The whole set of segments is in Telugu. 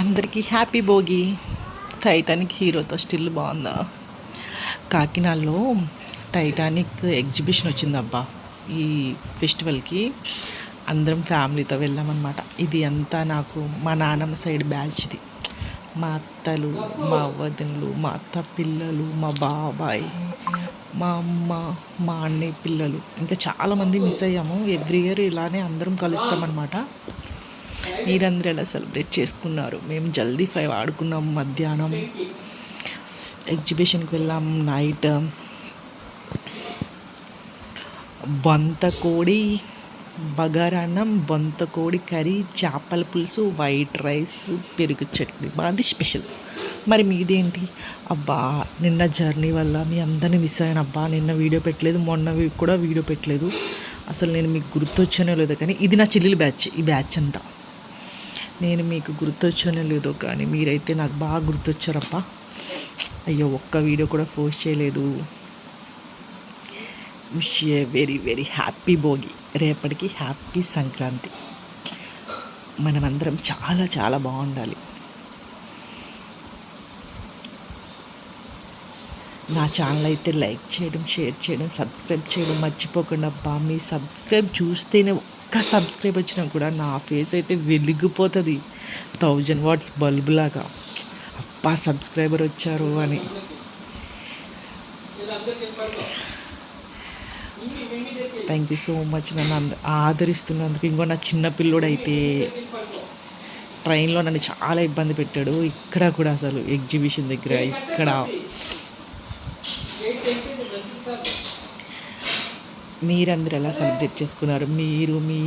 అందరికీ హ్యాపీ భోగి. టైటానిక్ హీరోతో స్టిల్ బాగుందా? కాకినాడలో టైటానిక్ ఎగ్జిబిషన్ వచ్చిందబ్బా ఈ ఫెస్టివల్కి అందరం ఫ్యామిలీతో వెళ్ళామన్నమాట ఇది అంతా నాకు మా నాన్నమ్మ సైడ్ బ్యాచ్ది మా అత్తలు మా వదినలు మా అత్త పిల్లలు మా బాబాయ్ మా అమ్మ మా అన్నయ్య పిల్లలు. ఇంకా చాలామంది మిస్ అయ్యాము. ఎవ్రీ ఇయర్ ఇలానే అందరం కలుస్తామన్నమాట మీరందరూ ఎలా సెలబ్రేట్ చేసుకున్నారు? మేము జల్దీ ఫైవ్ ఆడుకున్నాం మధ్యాహ్నం. ఎగ్జిబిషన్కి వెళ్ళాం నైట్. బొంత కోడి బగారాన్నం బొంత కోడి కర్రీ చేపల పులుసు వైట్ రైస్ పెరుగు చట్నీ. మాది స్పెషల్. మరి మీదేంటి? అబ్బా నిన్న జర్నీ వల్ల మీ అందరినీ మిస్ అయ్యాను. అబ్బా నిన్న వీడియో పెట్టలేదు. మొన్న కూడా వీడియో పెట్టలేదు. అసలు నేను మీకు గుర్తొచ్చానో లేదో కానీ ఇది నా చెల్లెలు బ్యాచ్ ఈ బ్యాచ్ అంతా. నేను మీకు గుర్తొచ్చానో లేదో కానీ మీరైతే నాకు బాగా గుర్తొచ్చారప్ప. అయ్యో ఒక్క వీడియో కూడా పోస్ట్ చేయలేదు. Wish a very very happy Bhogi. రేపటికి హ్యాపీ సంక్రాంతి. మనమందరం చాలా చాలా బాగుండాలి. నా ఛానల్ అయితే లైక్ చేయడం షేర్ చేయడం సబ్స్క్రైబ్ చేయడం మర్చిపోకుండా అబ్బా. మీ సబ్స్క్రైబ్ చూస్తేనే ఒక్క సబ్స్క్రైబ్ వచ్చినా కూడా నా ఫేస్ అయితే వెలిగిపోతుంది. థౌజండ్ వాట్స్ బల్బ్ లాగా. అబ్బా సబ్స్క్రైబర్ వచ్చారు అని. థ్యాంక్ యూ సో మచ్ నన్ను అంద ఆదరిస్తున్నందుకు. ఇంకో నా చిన్న పిల్లోడైతే ట్రైన్లో నన్ను చాలా ఇబ్బంది పెట్టాడు. ఇక్కడ కూడా అసలు ఎగ్జిబిషన్ దగ్గర ఇక్కడ. మీరందరూ ఎలా సెలబ్రేట్ చేసుకున్నారు? మీరు మీ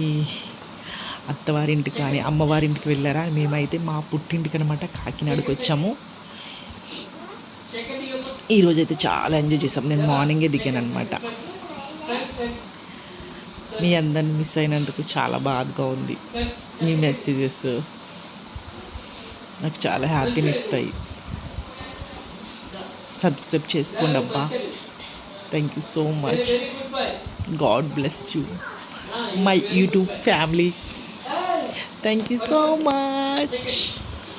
అత్తవారింటికి కానీ అమ్మవారింటికి వెళ్ళారా? మేమైతే మా పుట్టింటికి అనమాట కాకినాడకు వచ్చాము. ఈరోజైతే చాలా ఎంజాయ్ చేసాం నేను మార్నింగే దిగాను అనమాట మీ అందరిని మిస్ అయినందుకు చాలా బాధగా ఉంది. మీ మెసేజెస్ నాకు చాలా హ్యాపీని ఇస్తాయి. సబ్స్క్రైబ్ చేసుకోండి అబ్బా thank you so much. God bless you, my YouTube family. Thank you so much.